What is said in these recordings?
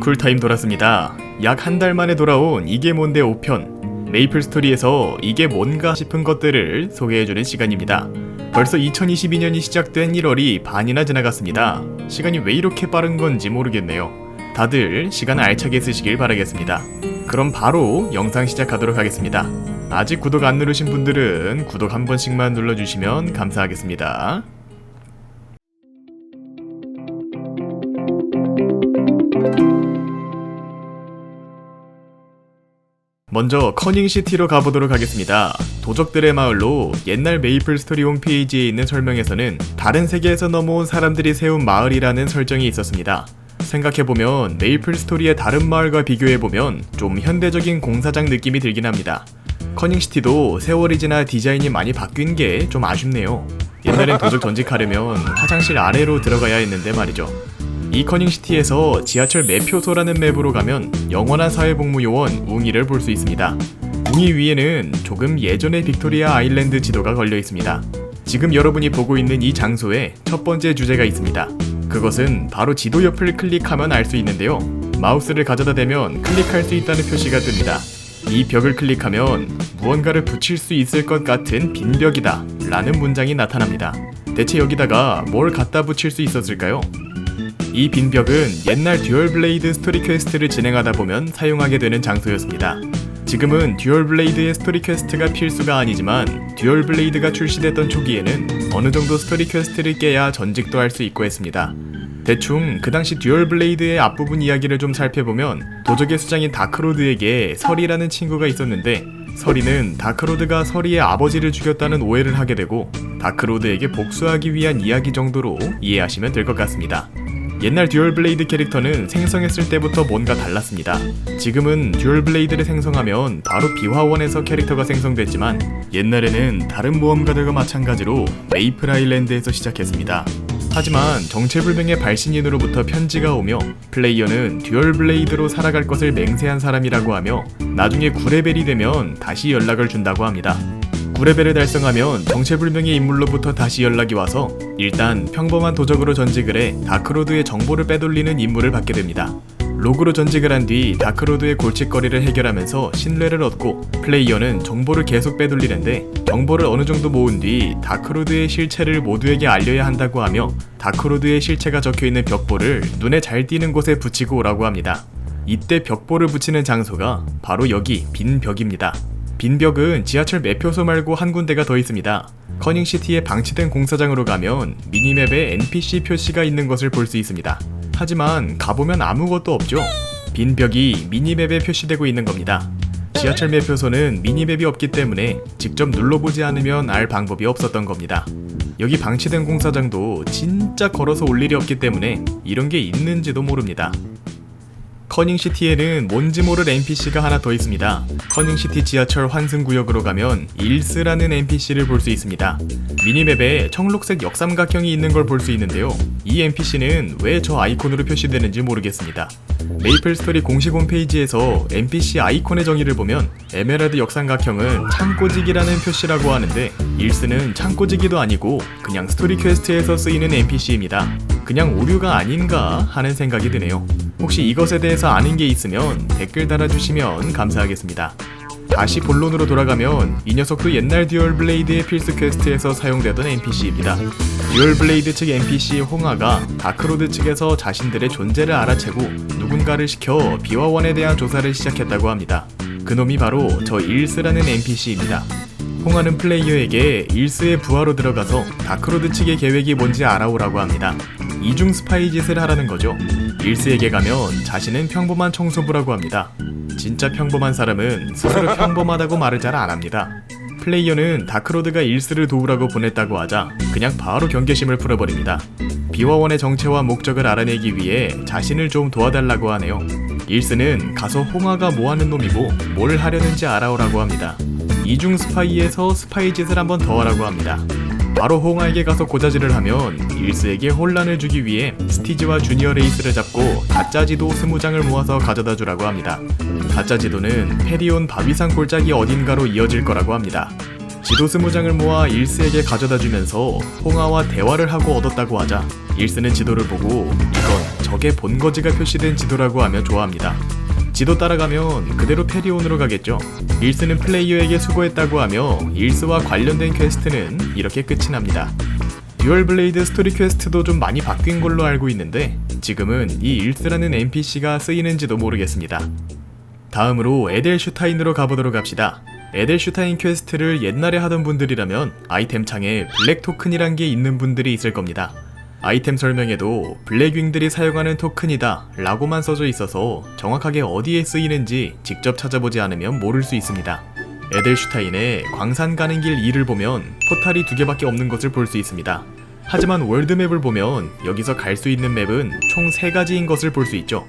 쿨타임 돌았습니다. 약 한 달 만에 돌아온 이게 뭔데 5편. 메이플 스토리에서 이게 뭔가 싶은 것들을 소개해주는 시간입니다. 벌써 2022년이 시작된 1월이 반이나 지나갔습니다. 시간이 왜 이렇게 빠른 건지 모르겠네요. 다들 시간을 알차게 쓰시길 바라겠습니다. 그럼 바로 영상 시작하도록 하겠습니다. 아직 구독 안 누르신 분들은 구독 한 번씩만 눌러주시면 감사하겠습니다. 먼저 커닝시티로 가보도록 하겠습니다. 도적들의 마을로 옛날 메이플 스토리 홈페이지에 있는 설명에서는 다른 세계에서 넘어온 사람들이 세운 마을이라는 설정이 있었습니다. 생각해보면 메이플 스토리의 다른 마을과 비교해보면 좀 현대적인 공사장 느낌이 들긴 합니다. 커닝시티도 세월이 지나 디자인이 많이 바뀐 게 좀 아쉽네요. 옛날엔 도적 전직하려면 화장실 아래로 들어가야 했는데 말이죠. 이 커닝시티에서 지하철 매표소라는 맵으로 가면 영원한 사회복무요원 웅이를 볼 수 있습니다. 웅이 위에는 조금 예전의 빅토리아 아일랜드 지도가 걸려 있습니다. 지금 여러분이 보고 있는 이 장소에 첫 번째 주제가 있습니다. 그것은 바로 지도 옆을 클릭하면 알 수 있는데요. 마우스를 가져다 대면 클릭할 수 있다는 표시가 뜹니다. 이 벽을 클릭하면 무언가를 붙일 수 있을 것 같은 빈 벽이다 라는 문장이 나타납니다. 대체 여기다가 뭘 갖다 붙일 수 있었을까요? 이 빈 벽은 옛날 듀얼 블레이드 스토리 퀘스트를 진행하다 보면 사용하게 되는 장소였습니다. 지금은 듀얼 블레이드의 스토리 퀘스트가 필수가 아니지만 듀얼 블레이드가 출시됐던 초기에는 어느 정도 스토리 퀘스트를 깨야 전직도 할 수 있고 했습니다. 대충 그 당시 듀얼 블레이드의 앞부분 이야기를 좀 살펴보면 도적의 수장인 다크로드에게 설이라는 친구가 있었는데 설이는 다크로드가 설이의 아버지를 죽였다는 오해를 하게 되고 다크로드에게 복수하기 위한 이야기 정도로 이해하시면 될 것 같습니다. 옛날 듀얼 블레이드 캐릭터는 생성했을 때부터 뭔가 달랐습니다. 지금은 듀얼 블레이드를 생성하면 바로 비화원에서 캐릭터가 생성됐지만 옛날에는 다른 모험가들과 마찬가지로 메이플 아일랜드에서 시작했습니다. 하지만 정체불명의 발신인으로부터 편지가 오며 플레이어는 듀얼 블레이드로 살아갈 것을 맹세한 사람이라고 하며 나중에 9레벨이 되면 다시 연락을 준다고 합니다. 9레벨을 달성하면 정체불명의 인물로부터 다시 연락이 와서 일단 평범한 도적으로 전직을 해 다크로드의 정보를 빼돌리는 임무를 받게 됩니다. 로그로 전직을 한 뒤 다크로드의 골칫거리를 해결하면서 신뢰를 얻고 플레이어는 정보를 계속 빼돌리는데 정보를 어느 정도 모은 뒤 다크로드의 실체를 모두에게 알려야 한다고 하며 다크로드의 실체가 적혀 있는 벽보를 눈에 잘 띄는 곳에 붙이고 오라고 합니다. 이때 벽보를 붙이는 장소가 바로 여기 빈 벽입니다. 빈 벽은 지하철 매표소 말고 한 군데가 더 있습니다. 커닝시티의 방치된 공사장으로 가면 미니맵에 NPC 표시가 있는 것을 볼 수 있습니다. 하지만 가보면 아무것도 없죠. 빈 벽이 미니맵에 표시되고 있는 겁니다. 지하철 매표소는 미니맵이 없기 때문에 직접 눌러보지 않으면 알 방법이 없었던 겁니다. 여기 방치된 공사장도 진짜 걸어서 올 일이 없기 때문에 이런 게 있는지도 모릅니다. 커닝시티에는 뭔지 모를 NPC가 하나 더 있습니다. 커닝시티 지하철 환승구역으로 가면 일스라는 NPC를 볼 수 있습니다. 미니맵에 청록색 역삼각형이 있는 걸 볼 수 있는데요. 이 NPC는 왜 저 아이콘으로 표시되는지 모르겠습니다. 메이플 스토리 공식 홈페이지에서 NPC 아이콘의 정의를 보면 에메랄드 역삼각형은 창고직이라는 표시라고 하는데 일스는 창고직이도 아니고 그냥 스토리 퀘스트에서 쓰이는 NPC입니다. 그냥 오류가 아닌가 하는 생각이 드네요. 혹시 이것에 대해서 아는 게 있으면 댓글 달아주시면 감사하겠습니다. 다시 본론으로 돌아가면 이 녀석도 옛날 듀얼 블레이드의 필수 퀘스트에서 사용되던 NPC입니다. 듀얼 블레이드 측 NPC 홍아가 다크로드 측에서 자신들의 존재를 알아채고 누군가를 시켜 비화원에 대한 조사를 시작했다고 합니다. 그놈이 바로 저 일스라는 NPC입니다. 홍아는 플레이어에게 일스의 부하로 들어가서 다크로드 측의 계획이 뭔지 알아오라고 합니다. 이중 스파이 짓을 하라는 거죠. 일스에게 가면 자신은 평범한 청소부라고 합니다. 진짜 평범한 사람은 스스로 평범하다고 말을 잘 안 합니다. 플레이어는 다크로드가 일스를 도우라고 보냈다고 하자 그냥 바로 경계심을 풀어버립니다. 비화원의 정체와 목적을 알아내기 위해 자신을 좀 도와달라고 하네요. 일스는 가서 홍아가 뭐하는 놈이고 뭘 하려는지 알아오라고 합니다. 이중 스파이에서 스파이 짓을 한번 더 하라고 합니다. 바로 홍아에게 가서 고자질을 하면 일스에게 혼란을 주기 위해 스티즈와 주니어 레이스를 잡고 가짜 지도 20장을 모아서 가져다 주라고 합니다. 가짜 지도는 페리온 바위산 골짜기 어딘가로 이어질 거라고 합니다. 지도 스무 장을 모아 일스에게 가져다 주면서 홍아와 대화를 하고 얻었다고 하자 일스는 지도를 보고 이건 적의 본거지가 표시된 지도라고 하며 좋아합니다. 지도 따라가면 그대로 페리온으로 가겠죠. 일스는 플레이어에게 수고했다고 하며 일스와 관련된 퀘스트는 이렇게 끝이 납니다. 듀얼 블레이드 스토리 퀘스트도 좀 많이 바뀐 걸로 알고 있는데 지금은 이 일스라는 NPC가 쓰이는지도 모르겠습니다. 다음으로 에델슈타인으로 가보도록 합시다. 에델슈타인 퀘스트를 옛날에 하던 분들이라면 아이템 창에 블랙 토큰이란 게 있는 분들이 있을 겁니다. 아이템 설명에도 블랙윙들이 사용하는 토큰이다 라고만 써져 있어서 정확하게 어디에 쓰이는지 직접 찾아보지 않으면 모를 수 있습니다. 에델슈타인의 광산 가는 길 2를 보면 포탈이 두 개밖에 없는 것을 볼 수 있습니다. 하지만 월드맵을 보면 여기서 갈 수 있는 맵은 총 3가지인 것을 볼 수 있죠.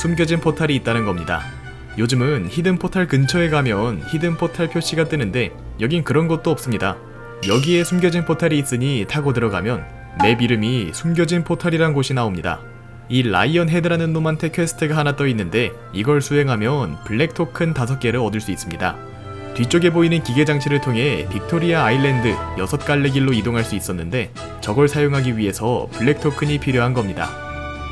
숨겨진 포탈이 있다는 겁니다. 요즘은 히든 포탈 근처에 가면 히든 포탈 표시가 뜨는데 여긴 그런 것도 없습니다. 여기에 숨겨진 포탈이 있으니 타고 들어가면 맵 이름이 숨겨진 포탈이란 곳이 나옵니다. 이 라이언 헤드라는 놈한테 퀘스트가 하나 떠 있는데 이걸 수행하면 블랙 토큰 5개를 얻을 수 있습니다. 뒤쪽에 보이는 기계 장치를 통해 빅토리아 아일랜드 6갈래 길로 이동할 수 있었는데 저걸 사용하기 위해서 블랙 토큰이 필요한 겁니다.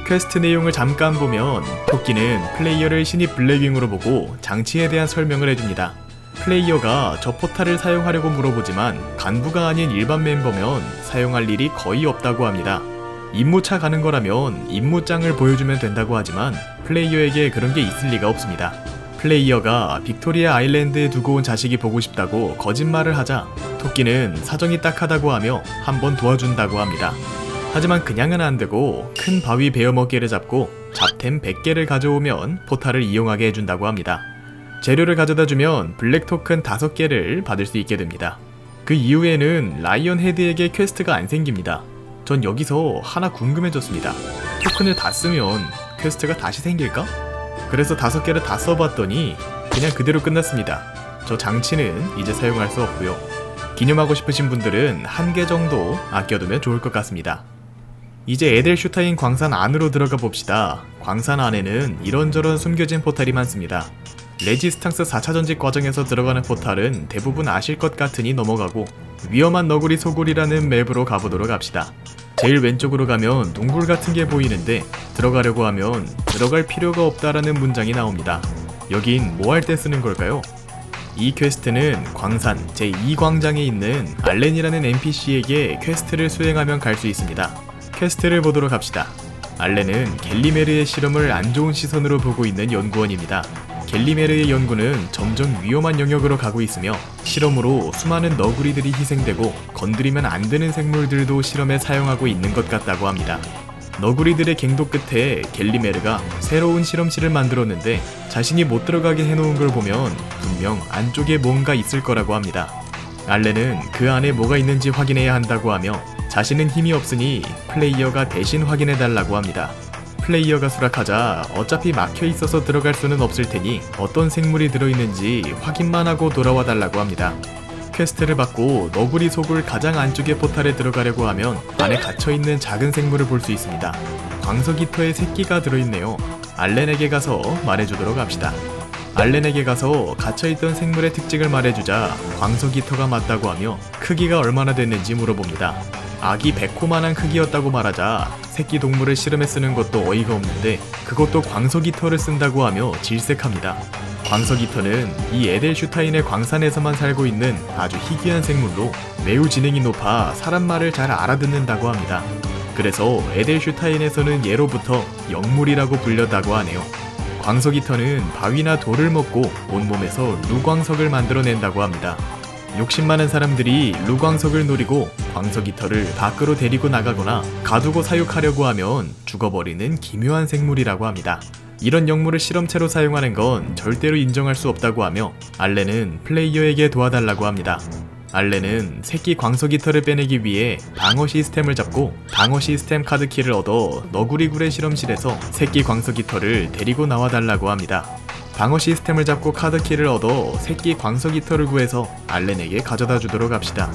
퀘스트 내용을 잠깐 보면 토끼는 플레이어를 신입 블랙윙으로 보고 장치에 대한 설명을 해줍니다. 플레이어가 저 포탈을 사용하려고 물어보지만 간부가 아닌 일반 멤버면 사용할 일이 거의 없다고 합니다. 임무차 가는 거라면 임무장을 보여주면 된다고 하지만 플레이어에게 그런 게 있을 리가 없습니다. 플레이어가 빅토리아 아일랜드에 두고 온 자식이 보고 싶다고 거짓말을 하자 토끼는 사정이 딱하다고 하며 한번 도와준다고 합니다. 하지만 그냥은 안 되고 큰 바위 베어먹개를 잡고 잡템 100개를 가져오면 포탈을 이용하게 해준다고 합니다. 재료를 가져다 주면 블랙 토큰 5개를 받을 수 있게 됩니다. 그 이후에는 라이언 헤드에게 퀘스트가 안 생깁니다. 전 여기서 하나 궁금해졌습니다. 토큰을 다 쓰면 퀘스트가 다시 생길까? 그래서 5개를 다 써봤더니 그냥 그대로 끝났습니다. 저 장치는 이제 사용할 수 없고요. 기념하고 싶으신 분들은 한 개 정도 아껴두면 좋을 것 같습니다. 이제 에델슈타인 광산 안으로 들어가 봅시다. 광산 안에는 이런저런 숨겨진 포탈이 많습니다. 레지스탕스 4차 전직 과정에서 들어가는 포탈은 대부분 아실 것 같으니 넘어가고 위험한 너구리 소굴이라는 맵으로 가보도록 합시다. 제일 왼쪽으로 가면 동굴 같은 게 보이는데 들어가려고 하면 들어갈 필요가 없다라는 문장이 나옵니다. 여긴 뭐 할 때 쓰는 걸까요? 이 퀘스트는 광산 제2광장에 있는 알렌이라는 NPC에게 퀘스트를 수행하면 갈 수 있습니다. 퀘스트를 보도록 합시다. 알렌은 갤리메르의 실험을 안 좋은 시선으로 보고 있는 연구원입니다. 갤리메르의 연구는 점점 위험한 영역으로 가고 있으며 실험으로 수많은 너구리들이 희생되고 건드리면 안 되는 생물들도 실험에 사용하고 있는 것 같다고 합니다. 너구리들의 갱도 끝에 갤리메르가 새로운 실험실을 만들었는데 자신이 못 들어가게 해놓은 걸 보면 분명 안쪽에 뭔가 있을 거라고 합니다. 알렌은 그 안에 뭐가 있는지 확인해야 한다고 하며 자신은 힘이 없으니 플레이어가 대신 확인해 달라고 합니다. 플레이어가 수락하자 어차피 막혀 있어서 들어갈 수는 없을 테니 어떤 생물이 들어있는지 확인만 하고 돌아와 달라고 합니다. 퀘스트를 받고 너구리 속을 가장 안쪽의 포탈에 들어가려고 하면 안에 갇혀있는 작은 생물을 볼 수 있습니다. 광석이터의 새끼가 들어있네요. 알렌에게 가서 말해주도록 합시다. 알렌에게 가서 갇혀있던 생물의 특징을 말해주자 광석이터가 맞다고 하며 크기가 얼마나 됐는지 물어봅니다. 아기 백호만한 크기였다고 말하자 새끼 동물을 실험에 쓰는 것도 어이가 없는데 그것도 광석이터를 쓴다고 하며 질색합니다. 광석이터는 이 에델슈타인의 광산에서만 살고 있는 아주 희귀한 생물로 매우 지능이 높아 사람 말을 잘 알아듣는다고 합니다. 그래서 에델슈타인에서는 예로부터 영물이라고 불렸다고 하네요. 광석이터는 바위나 돌을 먹고 온몸에서 루광석을 만들어낸다고 합니다. 욕심 많은 사람들이 루광석을 노리고 광석 이터를 밖으로 데리고 나가거나 가두고 사육하려고 하면 죽어버리는 기묘한 생물이라고 합니다. 이런 영물을 실험체로 사용하는 건 절대로 인정할 수 없다고 하며 알렌은 플레이어에게 도와달라고 합니다. 알렌은 새끼 광석 이터를 빼내기 위해 방어 시스템을 잡고 방어 시스템 카드 키를 얻어 너구리굴의 실험실에서 새끼 광석 이터를 데리고 나와달라고 합니다. 방어 시스템을 잡고 카드키를 얻어 새끼 광석 이터를 구해서 알렌에게 가져다 주도록 합시다.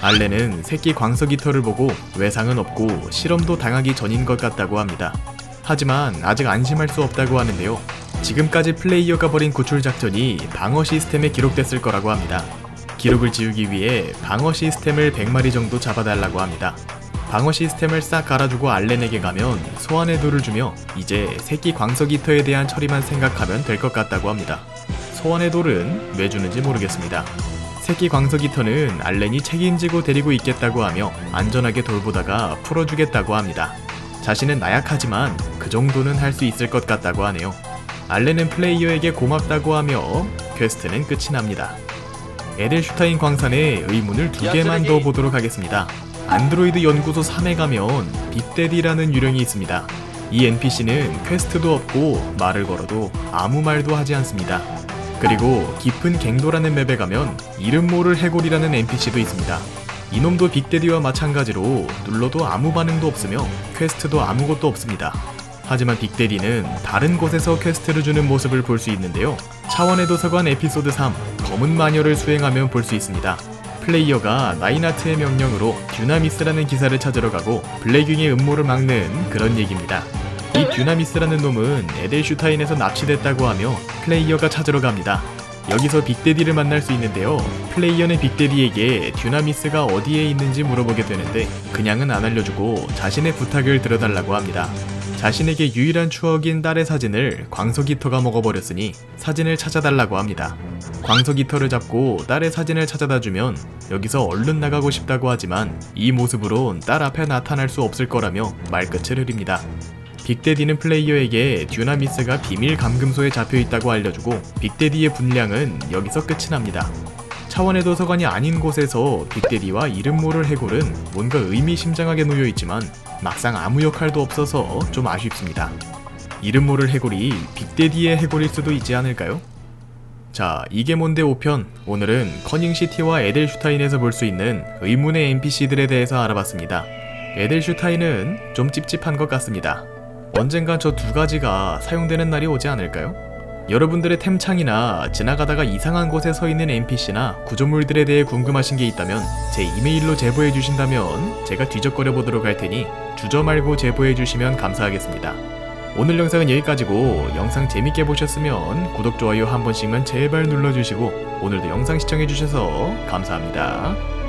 알렌은 새끼 광석 이터를 보고 외상은 없고 실험도 당하기 전인 것 같다고 합니다. 하지만 아직 안심할 수 없다고 하는데요. 지금까지 플레이어가 벌인 구출 작전이 방어 시스템에 기록됐을 거라고 합니다. 기록을 지우기 위해 방어 시스템을 100마리 정도 잡아달라고 합니다. 방어 시스템을 싹 갈아주고 알렌에게 가면 소환의 돌을 주며 이제 새끼 광석 히터에 대한 처리만 생각하면 될 것 같다고 합니다. 소환의 돌은 왜 주는지 모르겠습니다. 새끼 광석 히터는 알렌이 책임지고 데리고 있겠다고 하며 안전하게 돌보다가 풀어주겠다고 합니다. 자신은 나약하지만 그 정도는 할 수 있을 것 같다고 하네요. 알렌은 플레이어에게 고맙다고 하며 퀘스트는 끝이 납니다. 에델슈타인 광산에 의문을 두 개만 더 보도록 하겠습니다. 안드로이드 연구소 3에 가면 빅데디라는 유령이 있습니다. 이 NPC는 퀘스트도 없고 말을 걸어도 아무 말도 하지 않습니다. 그리고 깊은 갱도라는 맵에 가면 이름 모를 해골이라는 NPC도 있습니다. 이놈도 빅데디와 마찬가지로 눌러도 아무 반응도 없으며 퀘스트도 아무것도 없습니다. 하지만 빅데디는 다른 곳에서 퀘스트를 주는 모습을 볼 수 있는데요. 차원의 도서관 에피소드 3 검은 마녀를 수행하면 볼 수 있습니다. 플레이어가 나이나트의 명령으로 듀나미스라는 기사를 찾으러 가고 블랙윙의 음모를 막는 그런 얘기입니다. 이 듀나미스라는 놈은 에델슈타인에서 납치됐다고 하며 플레이어가 찾으러 갑니다. 여기서 빅데디를 만날 수 있는데요. 플레이어는 빅데디에게 듀나미스가 어디에 있는지 물어보게 되는데 그냥은 안 알려주고 자신의 부탁을 들어달라고 합니다. 자신에게 유일한 추억인 딸의 사진을 광석이터가 먹어버렸으니 사진을 찾아달라고 합니다. 광석이터를 잡고 딸의 사진을 찾아다 주면 여기서 얼른 나가고 싶다고 하지만 이 모습으론 딸 앞에 나타날 수 없을 거라며 말끝을 흐립니다. 빅데디는 플레이어에게 듀나미스가 비밀 감금소에 잡혀 있다고 알려주고 빅데디의 분량은 여기서 끝이 납니다. 차원의 도서관이 아닌 곳에서 빅데디와 이름 모를 해골은 뭔가 의미심장하게 놓여 있지만 막상 아무 역할도 없어서 좀 아쉽습니다. 이름 모를 해골이 빅데디의 해골일 수도 있지 않을까요? 자, 이게 뭔데 5편. 오늘은 커닝시티와 에델슈타인에서 볼 수 있는 의문의 NPC들에 대해서 알아봤습니다. 에델슈타인은 좀 찝찝한 것 같습니다. 언젠간 저 두 가지가 사용되는 날이 오지 않을까요? 여러분들의 템창이나 지나가다가 이상한 곳에 서 있는 NPC나 구조물들에 대해 궁금하신 게 있다면 제 이메일로 제보해 주신다면 제가 뒤적거려 보도록 할 테니 주저 말고 제보해 주시면 감사하겠습니다. 오늘 영상은 여기까지고 영상 재밌게 보셨으면 구독, 좋아요 한 번씩만 제발 눌러주시고 오늘도 영상 시청해 주셔서 감사합니다.